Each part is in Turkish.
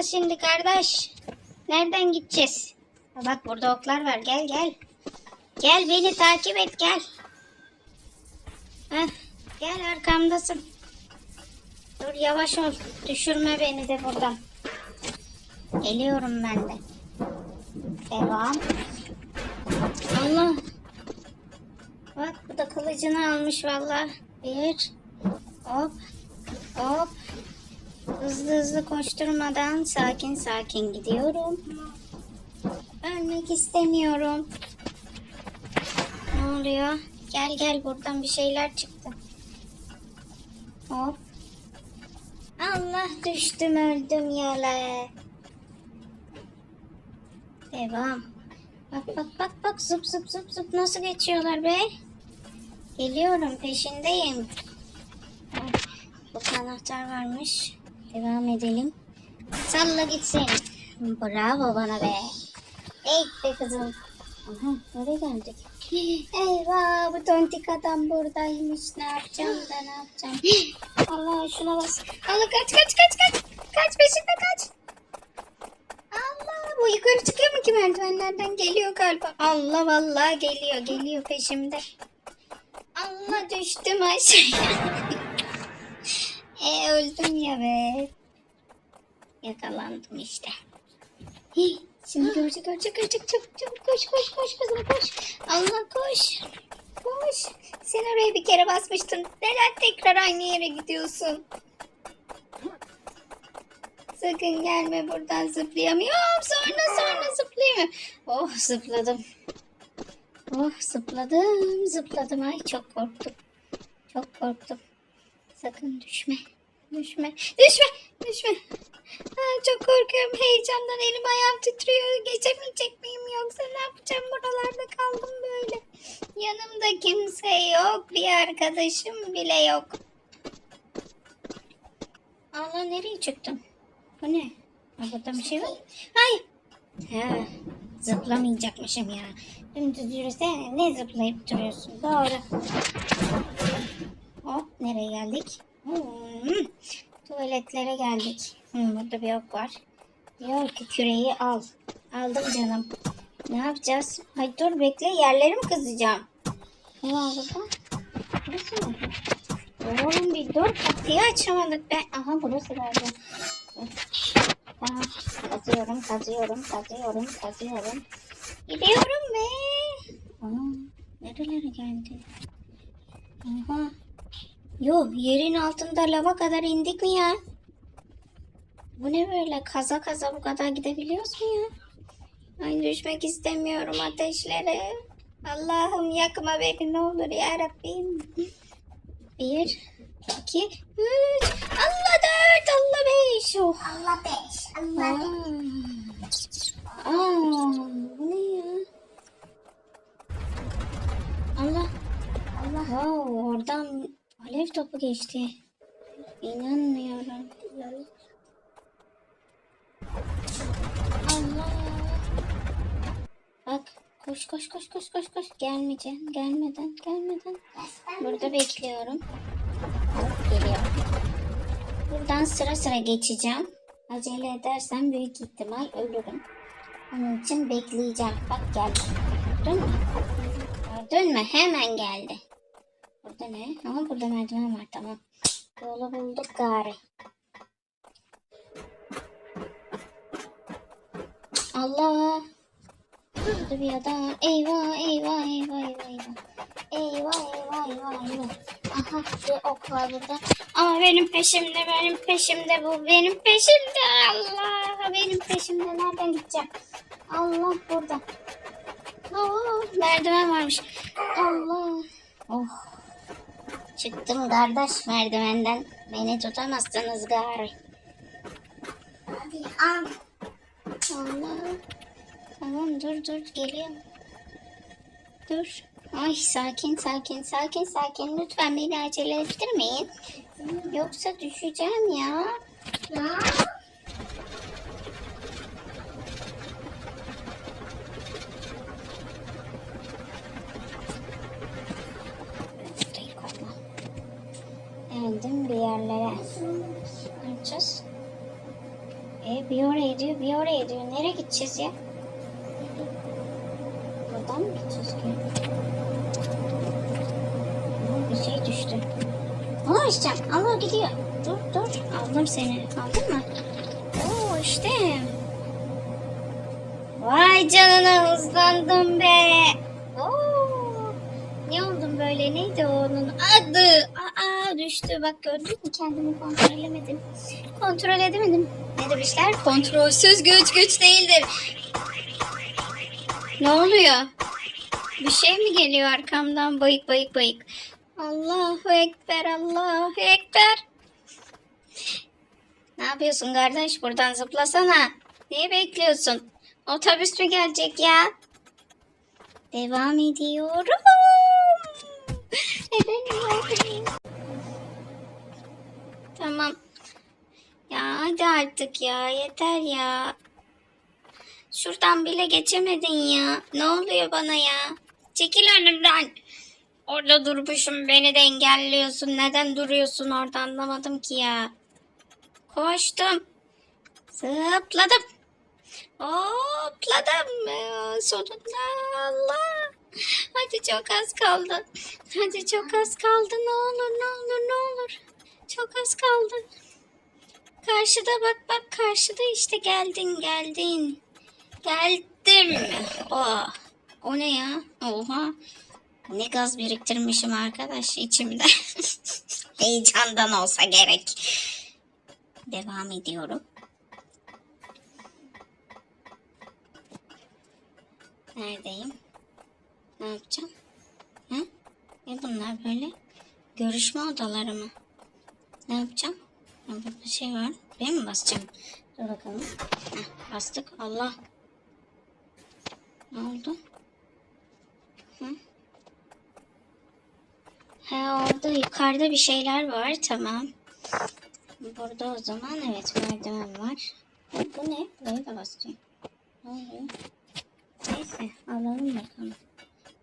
yapacağız şimdi kardeş? Nereden gideceğiz? Bak burada oklar var. Gel gel. Gel beni takip et gel. Heh, gel arkamdasın. Dur yavaş ol. Düşürme beni de buradan. Geliyorum ben de. Devam. Allah. Bak bu da kılıcını almış valla. Bir. Hop. Hızlı hızlı koşturmadan sakin sakin gidiyorum. Ölmek istemiyorum. Ne oluyor? Gel gel buradan bir şeyler çıktı. Hop. Allah düştüm öldüm yala. Devam. Bak bak bak bak zıp zıp zıp zıp nasıl geçiyorlar be? Geliyorum peşindeyim. Bu anahtar varmış. Devam edelim. Salla gitsin. Bravo bana be. Ey be kızım. Aha nereye geldik? Eyvah bu tontik adam buradaymış. Ne yapacağım da ne yapacağım? Allah şuna bas. Allah kaç kaç kaç kaç. Kaç peşinde kaç. Allah bu yukarı çıkıyor mu ki merdivenlerden geliyor galiba. Allah vallahi geliyor geliyor peşimde. Allah düştüm aşağıya. e öldüm ya be. Yakalandım işte. Hih, Şimdi görecek görecek görecek çabuk çabuk koş koş koş kızım koş. Allah koş. Koş. Sen oraya bir kere basmıştın. Neden tekrar aynı yere gidiyorsun? Sakın gelme buradan zıplayamıyorum. Sonra sonra zıplayamıyorum. Oh zıpladım. Oh zıpladım zıpladım. Ay çok korktum. Çok korktum. Sakın düşme. Düşme. Düşme. Düşme. Aa, çok korkuyorum. Heyecandan elim ayağım titriyor. Geçemeyecek miyim yoksa ne yapacağım? Buralarda kaldım böyle. Yanımda kimse yok. Bir arkadaşım bile yok. Allah nereye çıktım? Bu ne? Ha, burada bir şey var. Hayır. Ha, zıplamayacakmışım ya. Dümdüz yürüsene. Ne zıplayıp duruyorsun? Doğru. Hop nereye geldik? Hmm, tuvaletlere geldik. Hmm, burada bir ok var. Diyor ki küreği al. Aldım canım. Ne yapacağız? Ay dur bekle yerleri mi kızacağım? Ne var burada? Burası mı? Oğlum bir dur kapıyı açamadık ben. Aha burası galiba. Tamam kazıyorum kazıyorum kazıyorum kazıyorum. Gidiyorum ve... Ana nerelere geldi? Aha. Yo yerin altında lava kadar indik mi ya? Bu ne böyle kaza kaza bu kadar gidebiliyoruz mu ya? Ay düşmek istemiyorum ateşlere. Allah'ım yakma beni ne olur ya Rabbim. Bir, iki, üç. Allah dört, Allah beş. Oh. Allah beş. Allah beş. Aa, Aa, alev topu geçti. İnanmıyorum. Allah. Bak. Koş koş koş koş koş koş. Gelmeyeceksin. Gelmeden gelmeden. Burada bekliyorum. Hop, Geliyorum. Buradan sıra sıra geçeceğim. Acele edersem büyük ihtimal ölürüm. Onun için bekleyeceğim. Bak geldi. Gördün mü? Hemen geldi. Burada ne? Ama burada merdiven var tamam. Yolu bulduk gari. Allah. Burada bir adam. Eyvah eyvah eyvah eyvah eyvah. Eyvah eyvah eyvah eyvah. Aha bir ok var burada. Ama benim peşimde benim peşimde bu benim peşimde. Allah benim peşimde nereden gideceğim? Allah burada. Oo, merdiven varmış. Allah. Oh. Çıktım kardeş merdivenden. Beni tutamazsınız gari. Hadi al. Allah. Tamam dur dur geliyorum. Dur. Ay sakin sakin sakin sakin. Lütfen beni acele ettirmeyin. Yoksa düşeceğim ya. Ya. Geldim bir yerlere. Ne yapacağız? E, bir oraya diyor, bir oraya diyor. Nereye gideceğiz ya? Buradan mı gideceğiz ki? Bir şey düştü. Onu açacağım. Allah gidiyor. Dur dur. Aldım seni. Aldın mı? Oo işte. Vay canına hızlandım be. Oo. Ne oldum böyle? Neydi onun adı? Düştü. Bak gördün mü? Kendimi kontrol edemedim. Kontrol edemedim. Ne demişler? Kontrolsüz güç güç değildir. Ne oluyor? Bir şey mi geliyor arkamdan bayık bayık bayık? Allahu Ekber, Allahu Ekber. Ne yapıyorsun kardeş? Buradan zıplasana. Niye bekliyorsun? Otobüs mü gelecek ya? Devam ediyorum. Edemiyorum. Tamam. Ya hadi artık ya. Yeter ya. Şuradan bile geçemedin ya. Ne oluyor bana ya? Çekil önümden. Orada durmuşum beni de engelliyorsun. Neden duruyorsun orada anlamadım ki ya. Koştum. Zıpladım. Hopladım. Sonunda Allah. Hadi çok az kaldı. Hadi çok az kaldı. Ne olur ne olur ne olur. Çok az kaldı. Karşıda bak bak karşıda işte geldin geldin. Geldim. Oh. O ne ya? Oha. Ne gaz biriktirmişim arkadaş içimde. Heyecandan olsa gerek. Devam ediyorum. Neredeyim? Ne yapacağım? Ha? Ne bunlar böyle? Görüşme odaları mı? Ne yapacağım? Burada bir şey var. Ben mi basacağım? Dur bakalım. Heh, bastık. Allah. Ne oldu? Hı? Ha orada yukarıda bir şeyler var. Tamam. Burada o zaman evet merdiven var. Ha, bu ne? Buraya da basacağım. Ne oluyor? Neyse alalım bakalım.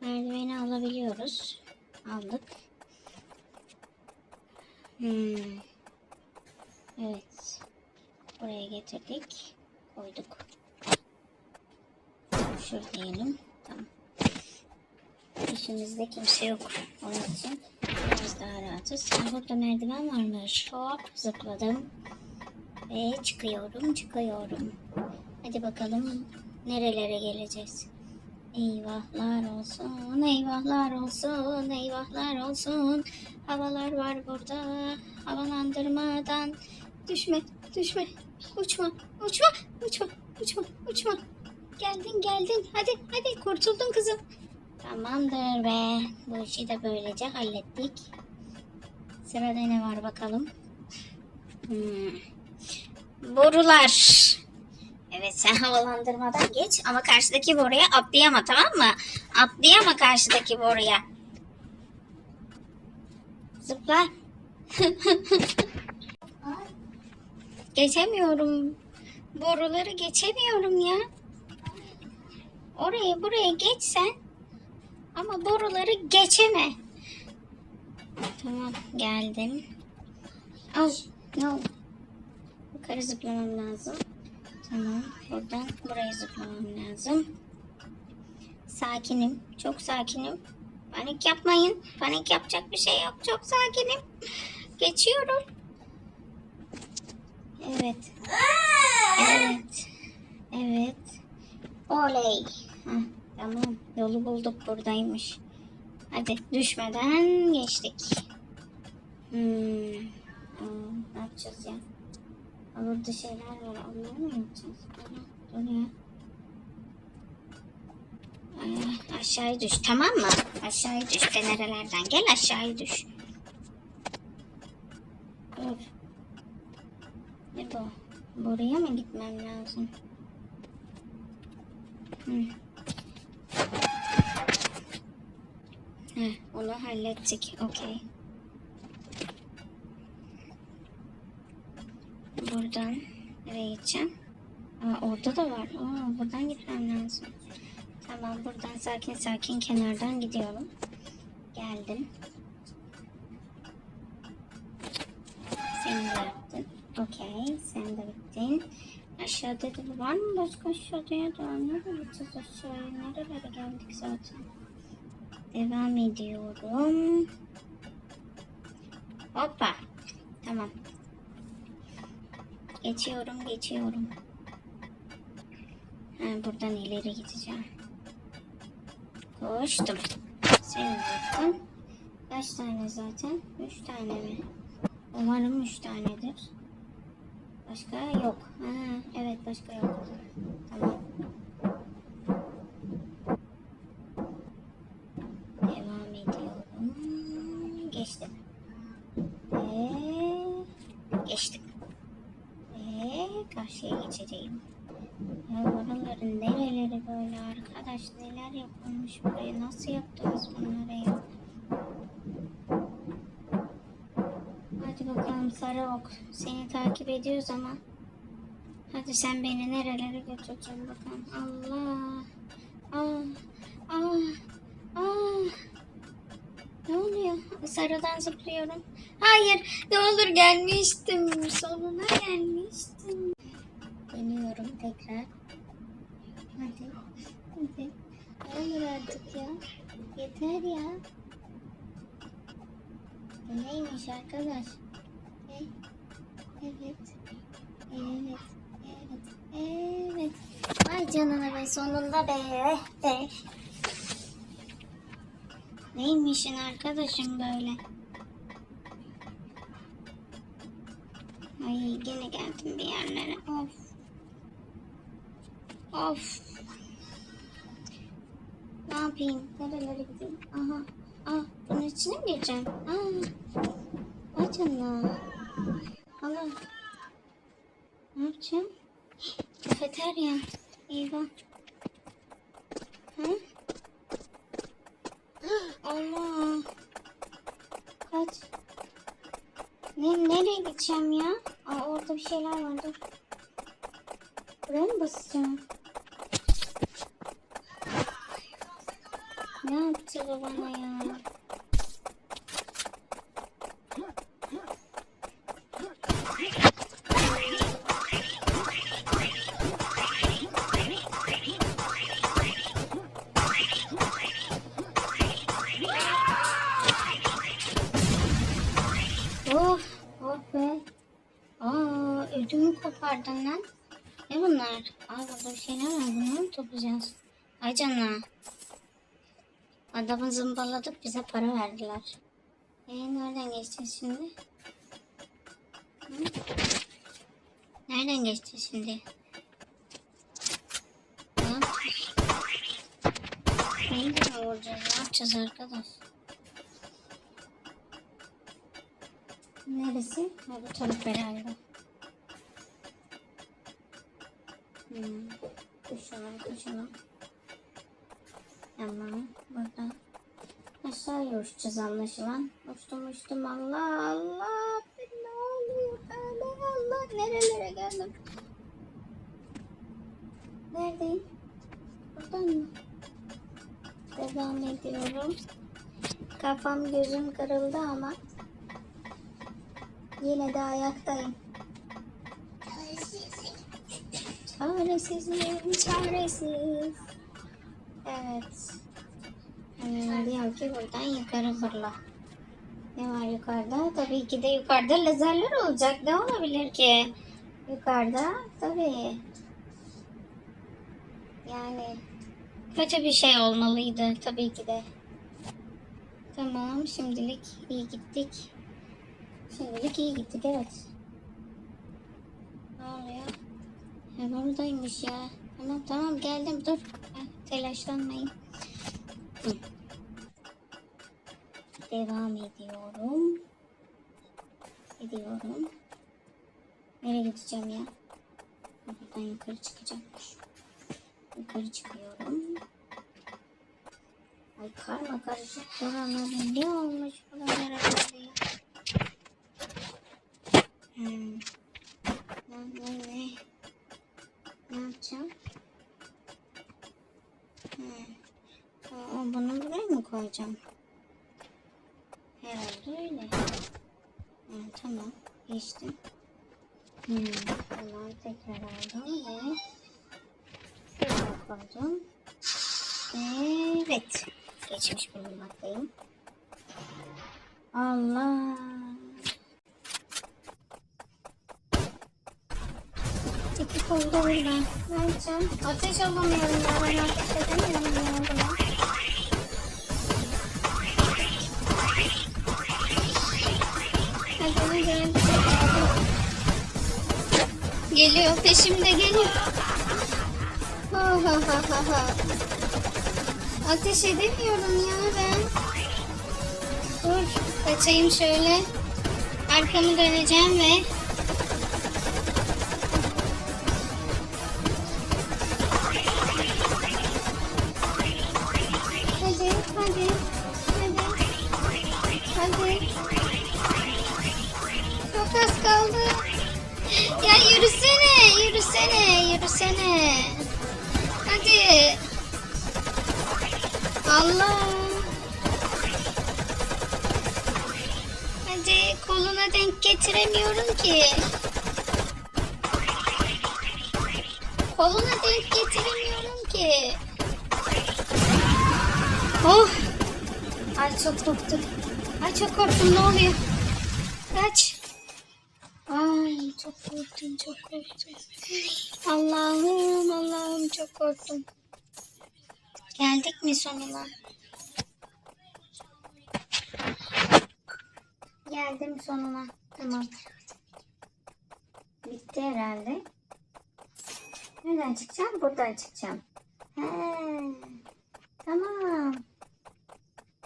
Merdiveni alabiliyoruz. Aldık. Hmm. Evet. Buraya getirdik. Koyduk. Diyelim. Tamam. İşimizde kimse yok. Onun için biraz daha rahatız. Ha, burada merdiven varmış. Hop zıpladım. Ve çıkıyorum çıkıyorum. Hadi bakalım nerelere geleceğiz. Eyvahlar olsun, eyvahlar olsun, eyvahlar olsun. Havalar var burada, havalandırmadan. Düşme, düşme, uçma, uçma, uçma, uçma, uçma. Geldin, geldin. Hadi, hadi kurtuldun kızım. Tamamdır be. Bu işi de böylece hallettik. Sırada ne var bakalım. Hmm. Borular. Evet sen havalandırmadan geç ama karşıdaki boruya atlayama tamam mı? Atlayama karşıdaki boruya. Zıpla. geçemiyorum. Boruları geçemiyorum ya. Oraya buraya geç sen. Ama boruları geçeme. Tamam geldim. Al. Ne oldu? Yukarı zıplamam lazım. Tamam. Buradan buraya zıplamam lazım. Sakinim. Çok sakinim. Panik yapmayın. Panik yapacak bir şey yok. Çok sakinim. Geçiyorum. Evet. Evet. Evet. Oley. Heh, tamam. Yolu bulduk. Buradaymış. Hadi düşmeden geçtik. Hmm. Aa, ne yapacağız ya? Aa, Burada şeyler var. Onları mı yapacağız? Dur ya. Aa, aşağıya düş. Tamam mı? Aşağıya düş. Fenerelerden gel aşağıya düş. Dur. Bu? Buraya mı gitmem lazım? Hı. Heh, onu hallettik. Okey. Buradan nereye gideceğim? Aa, orada da var. Aa, buradan gitmem lazım. Tamam buradan sakin sakin kenardan gidiyorum. Geldim. Sen de. Okey. Sen de bittin. Aşağıda da var mı başka aşağıda ya da nereye gideceğiz aşağıya? Nerelere geldik zaten? Devam ediyorum. Hoppa. Tamam. Geçiyorum, geçiyorum. Ha, buradan ileri gideceğim. Koştum. Senin zaten. Kaç tane zaten? Üç tane mi? Umarım üç tanedir. Başka yok. Ha, evet başka yok. Tamam. Devam ediyorum. Geçtim. Ve geçtim. Ve karşıya geçeceğim. Ya buraların nereleri böyle arkadaş neler yapılmış buraya nasıl yaptınız bunları ya? Sarı ok seni takip ediyoruz ama. Hadi sen beni nerelere götüreceksin bakalım. Allah ah ah ah. Ne oluyor? Sarıdan zıplıyorum. Hayır ne olur gelmiştim. Sonuna gelmiştim. Deniyorum tekrar. Hadi hadi. Olur artık ya. Yeter ya. Bu neymiş arkadaş? E, Evet. Evet. Evet. Evet. Ay canına be sonunda be. be. Neymişin arkadaşım böyle? Ay yine geldim bir yerlere. Of. Of. Ne yapayım? Nerelere gideyim? Aha. Ah, bunun içine mi gireceğim? Aa. Ay canına. Allah. Yapacağım? Kafeterya. Eyvah. Hı? Allah. Kaç. Ne, nereye gideceğim ya? Aa, orada bir şeyler var. Dur. Buraya mı basacağım? Ne yaptı bana ya? Kopardın lan. Ne bunlar? Aa, burada bir şeyler var. Bunları mı toplayacağız? Ay canına. Adamı zımbaladık bize para verdiler. E nereden geçeceğiz şimdi? Hı? Nereden geçeceğiz şimdi? Yapacağız? Neyi mi vuracağız? Ne yapacağız arkadaş? Neresi? Ha bu taraf herhalde. Hmm. Koşalım koşalım. Tamam burada. Aşağıya uçacağız anlaşılan. Uçtum uçtum Allah Allah. Ne oluyor böyle Allah. Nerelere geldim? Neredeyim? Buradan mı? Devam ediyorum. Kafam gözüm kırıldı ama yine de ayaktayım. Çaresizim, çaresiz. Evet. Hmm, diyor ki buradan yukarı fırla. Ne var yukarıda? Tabii ki de yukarıda lazerler olacak. Ne olabilir ki? Yukarıda tabii. Yani kötü bir şey olmalıydı tabii ki de. Tamam şimdilik iyi gittik. Şimdilik iyi gittik evet. Ne oluyor? E, buradaymış ya. Tamam tamam geldim dur. Ha, telaşlanmayın. Devam ediyorum. Ediyorum. Nereye gideceğim ya? Ha, Buradan yukarı çıkacakmış. Yukarı çıkıyorum. Ay karma karışık buralar. Ne olmuş buralara böyle? Hmm. Koyacağım? Herhalde öyle. Ha, tamam. Geçtim. Hmm, tamam tekrar aldım ve şuraya koydum. Evet. Geçmiş bulunmaktayım. Allah. Tek oldu burada. Ne yapacağım? Ateş alamıyorum ya. Ben ateş edemiyorum ya Geliyor peşimde geliyor. Ha ha ha ha ha. Ateş edemiyorum ya ben. Dur kaçayım şöyle. Arkamı döneceğim ve getiremiyorum ki. Koluna denk getiremiyorum ki. Oh. Ay çok korktum. Ay çok korktum ne oluyor? Kaç. Ay çok korktum çok korktum. Allah'ım Allah'ım çok korktum. Geldik mi sonuna? Geldim sonuna. Tamam. Bitti herhalde. Nereden çıkacağım? Buradan çıkacağım. He. Tamam.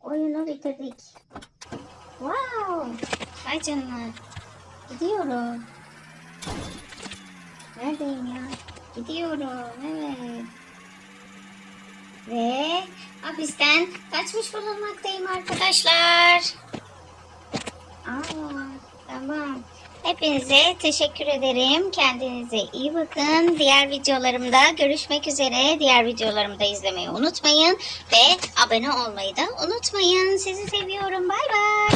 Oyunu bitirdik. Wow. Ay canına. Gidiyorum. Neredeyim ya? Gidiyorum. Evet. Ve hapisten kaçmış bulunmaktayım arkadaşlar. Tamam. Hepinize teşekkür ederim. Kendinize iyi bakın. Diğer videolarımda görüşmek üzere. Diğer videolarımı da izlemeyi unutmayın. Ve abone olmayı da unutmayın. Sizi seviyorum. Bay bay.